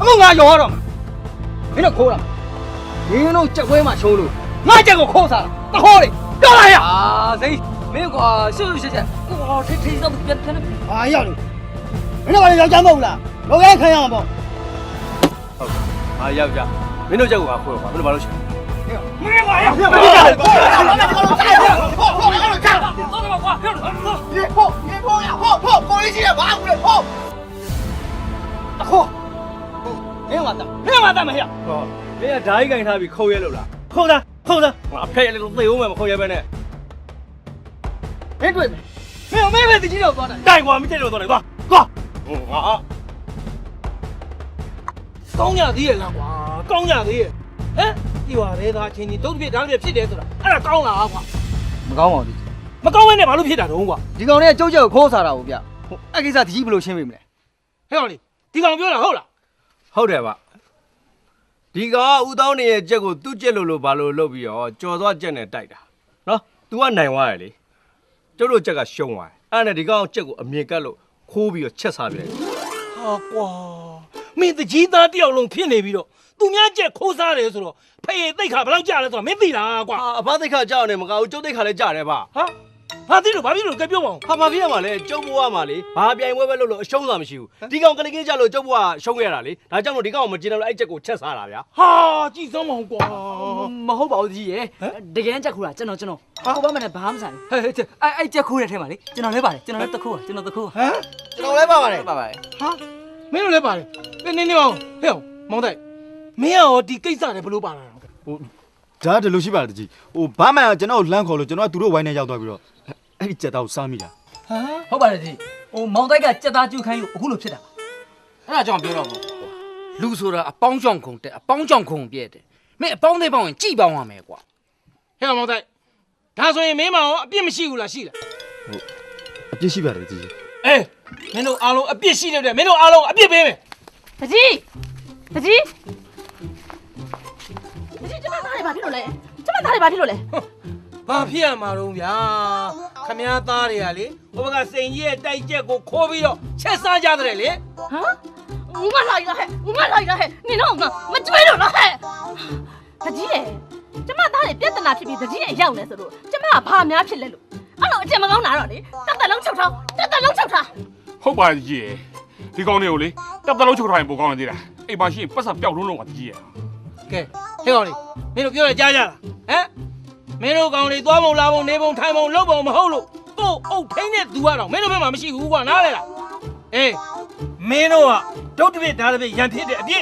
အခုငါရောတော့မှာမင်းတို့ခိုးတာမင်းတို့ကြက်ပွဲမှာရှုံးလို့ငါကြက်ကိုခိုးစားတာတခိုးလေတော်လာရအာစိတ်မင်းကွာရှုပ်ရှက်ရှက်ကိုထိထိတော့ပြန်ပြန်ဟာရောက်လေမင်းတို့ကလည်းယောက်ျားမဟုတ်လားလောကခံရမှာပေါ့ဟာယောက်ျားမင်းတို့ချက်ကိုငါခွဲကွာမင်းတို့ဘာလို့ရှင်မင်းကရောက်တော့ကွာပြောတော့တခိုးမ င်းကတမင်းကတမဟဲ့ဟောမင်းကဓာကြီးကင်ထားပြီးခုံရဲလို့လားခုံသားခုံသားငါဖက်ရလို့သေဦးမယ်မခုံရဲပဲနဲ့မင်းတွေ့မယ်မင်းမင်းပဲတကြီးတော့သွားတယ်တိုင်ကွာမင်းတက်လို့တော့လေသွားသွားဟိုဟာကောင်းကြသေးရဲ့လားကွာကောင်းကြသေးရဲ့ဟမ်ဒီပါလေသားချင်းချင်းတုတ်ပြစ်ဒါပြစ်ဖြစ်တယ်ဆိုတာအဲ့ဒါကောင်းလားကွာမကောင်းပါဘူးမကောင်းဘဲနဲ့ဘာလို့ဖြစ်တာတုံးကွာဒီကောင်လေးကကြုတ်ကြုတ်ခိုးစားတာကိုဗျဟိုအဲ့ကိစ္စတကြီးဘယ်လိုရှင်းပေးမလဲဟဲ့ကောင်လေးဒီကောင်ပြောတာဟုတ်လား ဟုတ်တယ်ဗျဒီကောင်ကဦးတောင်းနေရဲ့ချက်ကိုသူ့ချက်လို့လို့ဘာလို့လုပ်ပြီးတော့ကြော်သွားချက်နဲ့တိုက်တာနော် तू ကနိုင်သွားရလေကျုပ်တို့ချက်ကရှုံးသွားတယ်အဲ့ဒါနဲ့ဒီကောင်ချက်ကိုအမြင်ကတ်လို့ခိုးပြီးတော့ချက်စားပြတယ်ဟာကွာမင်းတကြီးသားတယောက်လုံးဖြစ်နေပြီးတော့သူများကြက်ခိုးစားတယ်ဆိုတော့ဖေးသိတ်ခါဘယ်လောက်ကြာလဲဆိုတော့မင်းသိလားကွာဟာအဘသိခါကြောက်နေမကောဘူးကျုပ်သိခါလည်းကြားတယ်ဗျဟာ ဘာသိလို့ဘာဖြစ်လို့ကြပြောပါအောင်ဟာဘာဖြစ်ရမှာလဲကျုပ်ဘဝမှာလေဘာပြိုင်ပွဲပဲလို့လို့အရှုံးသာမရှိဘူးဒီကောင်ကလေးကြီးကြလို့ကျုပ်ဘဝရှုံးခဲ့ရတာလေဒါကြောင့်မို့ဒီကောင်ကိုမကျင်တော့လို့အဲ့ချက်ကိုချက်စားတာဗျာဟာကြည်စမ်းမအောင်ကွာမဟုတ်ပါဘူးကြီးရဲ့တကယ်ကြက်ခူတာကျွန်တော်ကျွန်တော်ကိုဘာမှလည်းဘာမှမဆိုင်ဟဲ့အဲ့အဲ့ကြက်ခူတဲ့ထဲမှာလေကျွန်တော်လည်းပါတယ်ကျွန်တော်လည်းတခိုးကျွန်တော်တခိုးဟမ်ကျွန်တော်လည်းပါပါတယ်ပါပါတယ်ဟာမင်းတို့လည်းပါတယ်နေနေနေအောင်ဟဲ့အောင်မောင်တိုက်မင်းရောဒီကိစ္စတွေဘယ်လိုပါလာတာဟို ဒါတလို့ရှိပါလားတကြီးဟိုဘာမှန်ကျွန်တော်ကိုလမ်းခေါ်လို့ကျွန်တော်ကသူတို့ဝိုင်းနေရောက်သွားပြီးတော့အဲ့ဒီကြက်တောက်စားမိတာဟမ်ဟုတ်ပါတယ်ကြီးဟိုမောင်တိုက်ကကြက်သားကျူခိုင်းလို့အခုလိုဖြစ်တာအဲ့ဒါကြောင့်ပြောတော့ဘူးလူဆိုတာအပေါင်းကြောင့်ခုံတက်အပေါင်းကြောင့်ခုံပြည့်တယ်မင်းအပေါင်းသေးပေါင်းရင်ကြည်ပေါင်းရမယ်ကွာဟဲ့အောင်မောင်တိုက်ဒါဆိုရင်မင်းမရောအပြစ်မရှိဘူးလားရှိလားအပြစ်ရှိပါတယ်တကြီးအေးမင်းတို့အားလုံးအပြစ်ရှိတယ်တဲ့မင်းတို့အားလုံးအပြစ်ပေးမယ်တကြီးတကြီး ဘာဖြစ်လို့လဲဘာဖြစ်ရမှာတော့ဗျာခမည်းသားတွေကလေဟိုဘက်ကစိန်ကြီးရဲ့တိုက်ချက်ကိုခိုးပြီးတော့ချက်စားကြတယ်လေဟမ်ငါလာရဟဲ့ငါလာရဟဲ့နင်တော့ငါမကျွေးလို့လားဟဲ့တကြီးရဲ့ကျမသားတွေပြဿနာဖြစ်ပြီးတကြီးရဲ့ရောက်နေဆိုလို့ကျမကဘာများဖြစ်လဲလို့အဲ့လိုအကျင့်မကောင်းတာတော့လေတက်တက်လုံးချုပ်ထားတက်တက်လုံးချုပ်ထားဟုတ်ပါရဲ့ကြီးရယ်ဒီကောင်းလေးကိုလေတပ်တလုံးချုပ်ထားရင်ပိုကောင်းနေသေးတာအိမ်မှာရှိရင်ပတ်စံပျောက်လုံးလုံးပါကြီးရယ်ကဲ ဟဲ့ကောင်လေးမင်းတို့ပြောရကြားကြလားဟမ်မင်းတို့ကောင်လေးသွားပုံလာပုံနေပုံထိုင်ပုံလှုပ်ပုံမဟုတ်လို့ကို့အုတ်ထိန်းတဲ့သူကတော့မင်းတို့ဘက်မှာမရှိဘူးကွာနားလေလားအေးမင်းတို့ကဒုတ်တပြစ်ဓာတ်တပြစ်ရန်ဖြစ်တဲ့အပြစ်